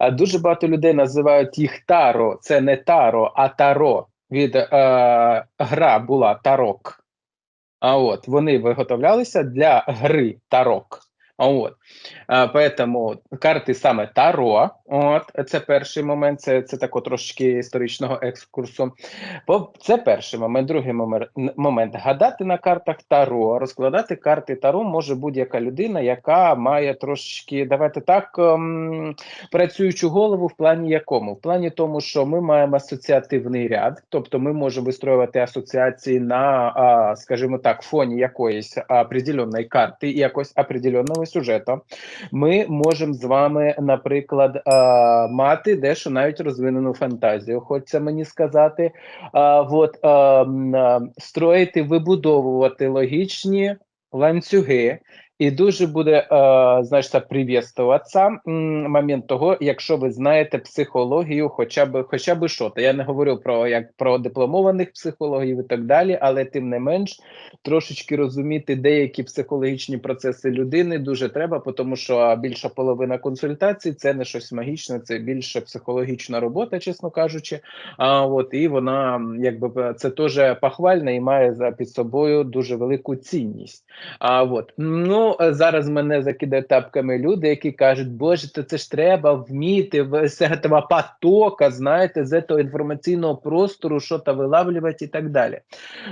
А дуже багато людей називають їх таро. Це не таро, а таро. Від е, гра була тарок. А от вони виготовлялися для гри тарок. От поэтому карти саме Таро, от це перший момент, це це тако трошки історичного екскурсу. Це перший момент. Другий момент, гадати на картах Таро, розкладати карти Таро може будь-яка людина, яка має трошки, давайте так, ем, працюючу голову в плані якому? В плані тому, що ми маємо асоціативний ряд, тобто ми можемо вистроювати асоціації на, скажімо так, фоні якоїсь определенної карти, якогось определенного сюжету. Ми можемо з вами, наприклад, мати дещо навіть розвинену фантазію, хочеться мені сказати. От, а, м, а, строїти, вибудовувати логічні ланцюги. І дуже буде, е, знаєш, привістуватися момент того, якщо ви знаєте психологію, хоча б хоча б що то. Я не говорю про як про дипломованих психологів і так далі, але тим не менш трошечки розуміти деякі психологічні процеси людини дуже треба, тому що більша половина консультацій це не щось магічне, це більше психологічна робота, чесно кажучи. А от і вона якби це теж похвальна і має за під собою дуже велику цінність. А от ну е, зараз мене закидають тапками люди, які кажуть, боже, то це ж треба вміти з цього потока, знаєте, з цього інформаційного простору, що то вилавлювати і так далі.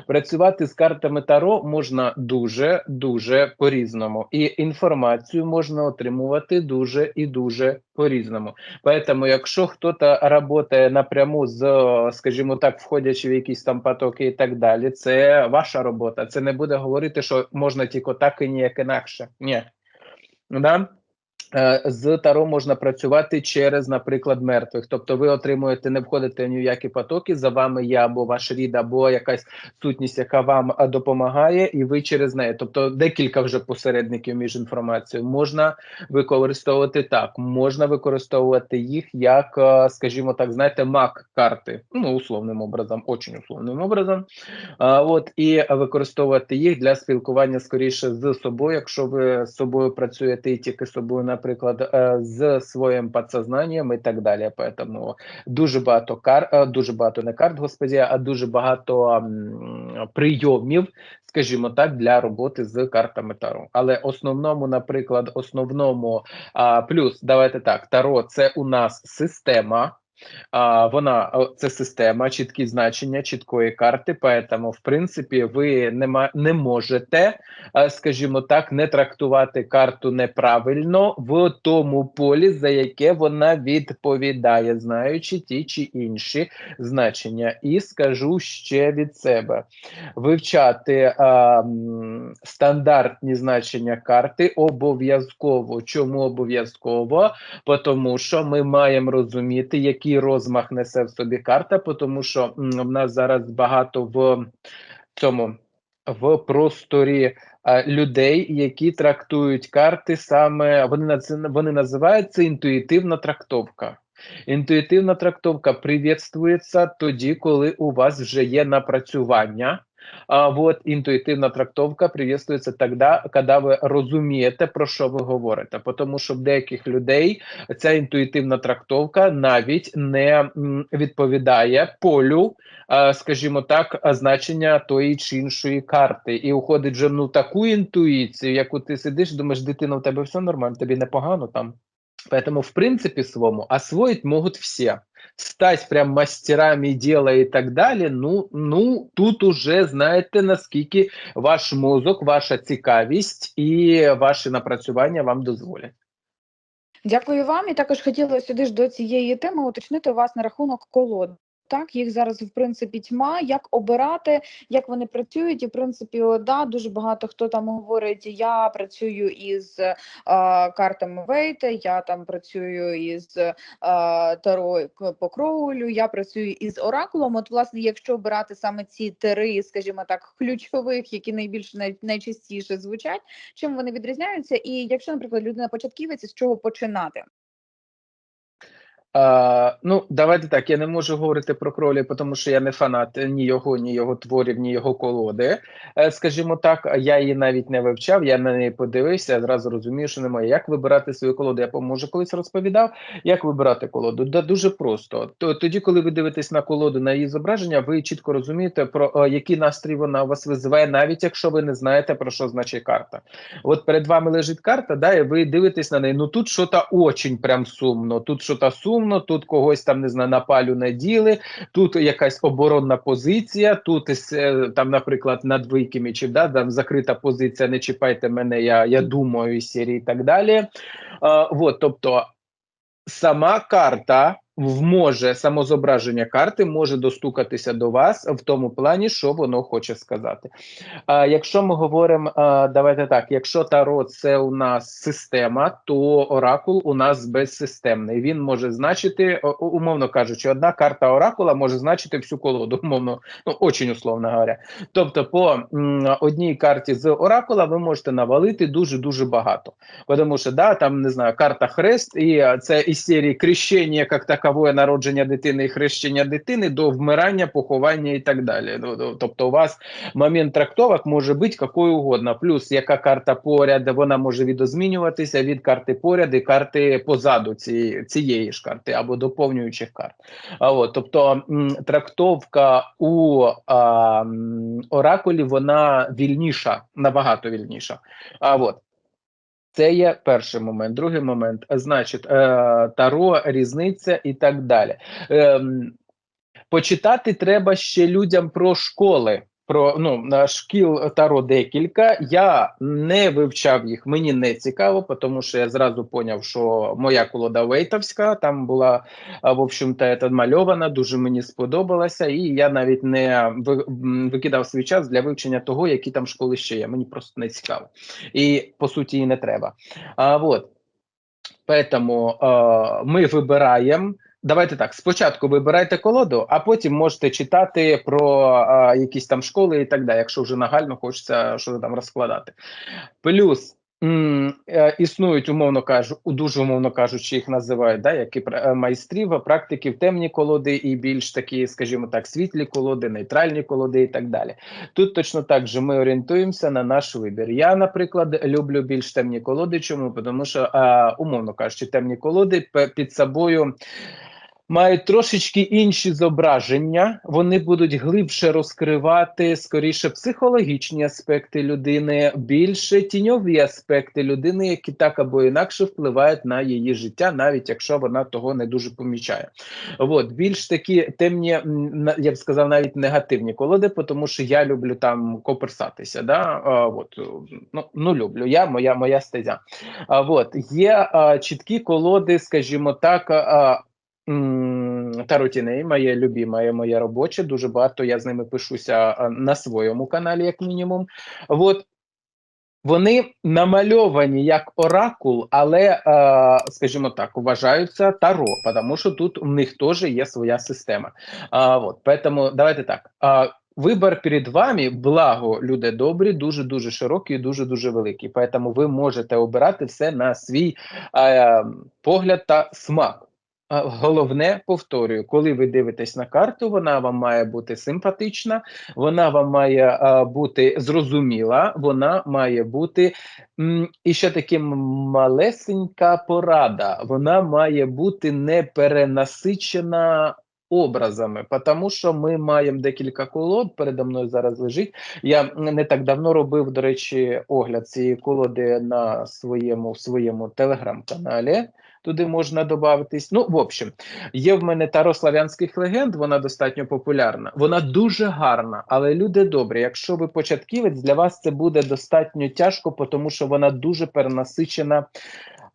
Працювати з картами Таро можна дуже дуже по-різному, і інформацію можна отримувати дуже і дуже по-різному. Поэтому, якщо хтось працює напряму з, скажімо так, входячи в якісь там потоки і так далі, це ваша робота. Це не буде говорити, що можна тільки так і ніяк інакше. Ні. Да? Е, З таро можна працювати через, наприклад, мертвих. Тобто ви отримуєте, не входите в ніякі потоки, за вами є або ваш рід, або якась сутність, яка вам е, допомагає, і ви через неї. Тобто декілька вже посередників між інформацією. Можна використовувати так, можна використовувати їх як, е, скажімо так, знаєте, мак-карти. Ну, условним образом, очень условним образом. А, от і використовувати їх для спілкування скоріше з собою, якщо ви з собою працюєте і тільки з собою, наприклад, е, з своїм підсознанням і так далі. Поэтому дуже багато кар, е, дуже багато не карт, господі, а дуже багато прийомів, скажімо так, для роботи з картами Таро. Але основному, наприклад, основному плюс, давайте так, Таро це у нас система. А, вона це система, чіткі значення чіткої карти. Поэтому, в принципі, ви не, не можете, е, скажімо так, не трактувати карту неправильно в тому полі, за яке вона відповідає, знаючи ті чи інші значення. І скажу ще від себе: вивчати а, стандартні значення карти обов'язково. Чому обов'язково? Тому що ми маємо розуміти, який розмах несе в собі карта, тому що в нас зараз багато в цьому в просторі е, людей, які трактують карти саме вони вони називають це інтуїтивна трактовка. Інтуїтивна трактовка привітствується тоді, коли у вас вже є напрацювання. Вот інтуїтивна трактовка приветствується тоді, коли ви розумієте, про що ви говорите. Тому що в деяких людей ця інтуїтивна трактовка навіть не відповідає полю, скажімо так, значення тої чи іншої карти. І уходить вже ну таку інтуїцію, яку ти сидиш, думаєш, дитина, у тебе все нормально, тобі непогано там. Поэтому, в принципе, своему освоить могут все. Стать прям мастерами дела и так далі. ну, ну, тут уже знаєте, наскільки ваш мозок, ваша цікавість і ваші напрацювання вам дозволять. Дякую вам. І також хотіла сюди ж до цієї теми уточнити вас на рахунок колод. Так, їх зараз в принципі тьма. Як обирати, як вони працюють? І в принципі, да, дуже багато хто там говорить: я працюю із е, картами Вейта, я там працюю із е, Таро по я працюю із Оракулом. От, власне, якщо обирати саме ці три, скажімо так, ключових, які найбільш най, найчастіше звучать, чим вони відрізняються? І якщо, наприклад, людина початківець, з чого починати? А, ну, давайте так. Я не можу говорити про кролі, тому що я не фанат ні його, ні його творів, ні його колоди. Е, скажімо так, я її навіть не вивчав, я на неї подивився, я зразу розумію, що немає. Як вибирати свою колоду? Я може колись розповідав, як вибирати колоду. Да, дуже просто. Тоді, коли ви дивитесь на колоду, на її зображення, ви чітко розумієте, про о, який настрій вона у вас визиває, навіть якщо ви не знаєте, про що значить карта. От перед вами лежить карта, да, і ви дивитесь на неї. Ну тут щось очень прям сумно, тут щось сумно, тут когось там не знаю, на палю наділи, тут якась оборонна позиція, тут е, там, наприклад, над Вийкімічів, да, там закрита позиція, не чіпайте мене, я я думаю, і сірі і так далі. А, от, тобто сама карта може самозображення карти може достукатися до вас в тому плані, що воно хоче сказати. А якщо ми говоримо, давайте так: якщо таро це у нас система, то оракул у нас безсистемний. Він може значити, умовно кажучи, одна карта оракула може значити всю колоду, умовно, ну очень условно говоря. Тобто, по одній карті з оракула ви можете навалити дуже дуже багато. Тому що да, там не знаю, карта хрест, і це із серії крещення як така такове народження дитини і хрещення дитини до вмирання, поховання і так далі. Ну, тобто, у вас момент трактовок може бути якою угодно. Плюс яка карта поряд, вона може відозмінюватися від карти поряд і карти позаду цієї цієї ж карти або доповнюючих карт. А от, тобто трактовка у а, оракулі вона вільніша, набагато вільніша. А от. Це є перший момент. Другий момент, значить, е, таро, різниця і так далі. Е, почитати треба ще людям про школи про ну шкіл таро декілька. Я не вивчав їх, мені не цікаво, тому що я зразу поняв, що моя колода Вейтовська там була в общем-то мальована, дуже мені сподобалася, і я навіть не викидав свій час для вивчення того, які там школи ще є. Мені просто не цікаво. І по суті і не треба. А вот. Поэтому э, ми вибираємо Давайте так, спочатку вибирайте колоду, а потім можете читати про а, якісь там школи і так далі, якщо вже нагально хочеться щось там розкладати. Плюс існують, умовно кажу, дуже умовно кажучи, їх називають да, які е, майстрів, практиків, темні колоди і більш такі, скажімо так, світлі колоди, нейтральні колоди і так далі. Тут точно так же ми орієнтуємося на наш вибір. Я, наприклад, люблю більш темні колоди. Чому? Тому що, умовно кажучи, темні колоди під собою мають трошечки інші зображення, вони будуть глибше розкривати скоріше психологічні аспекти людини, більше тіньові аспекти людини, які так або інакше впливають на її життя, навіть якщо вона того не дуже помічає. От більш такі темні, я б сказав, навіть негативні колоди, тому що я люблю там коперсатися. Да? От, ну, ну люблю я, моя моя стезя. А, от, Є а, чіткі колоди, скажімо так. А, Таротіней, моє любіме, моє робоче. Дуже багато я з ними пишуся на своєму каналі, як мінімум. От вони намальовані як оракул, але, скажімо так, вважаються таро, тому що тут у них теж є своя система. От, Поэтому давайте так. А, Вибір перед вами, благо, люди добрі, дуже дуже широкий, і дуже дуже великий. Поэтому ви можете обирати все на свій погляд та смак. Головне, повторюю, коли ви дивитесь на карту, вона вам має бути симпатична, вона вам має а, бути зрозуміла, вона має бути м, і ще таки малесенька порада. Вона має бути не перенасичена образами, тому що ми маємо декілька колод. Передо мною зараз лежить. Я не так давно робив, до речі, огляд цієї колоди на своєму своєму телеграм-каналі туди можна додатись. Ну, в общем, є в мене таро славянських легенд, вона достатньо популярна. Вона дуже гарна, але люди добрі. Якщо ви початківець, для вас це буде достатньо тяжко, тому що вона дуже перенасичена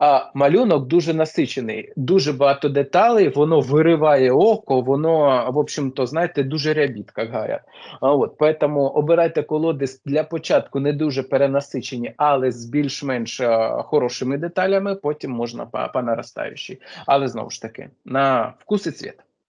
а малюнок дуже насичений, дуже багато деталей, воно вириває око, воно, в общем-то, знаєте, дуже рябітка гая. От, Поэтому обирайте колоди для початку не дуже перенасичені, але з більш-менш хорошими деталями, потім можна по, по наростаючій. Але знову ж таки, на вкус і цвіт.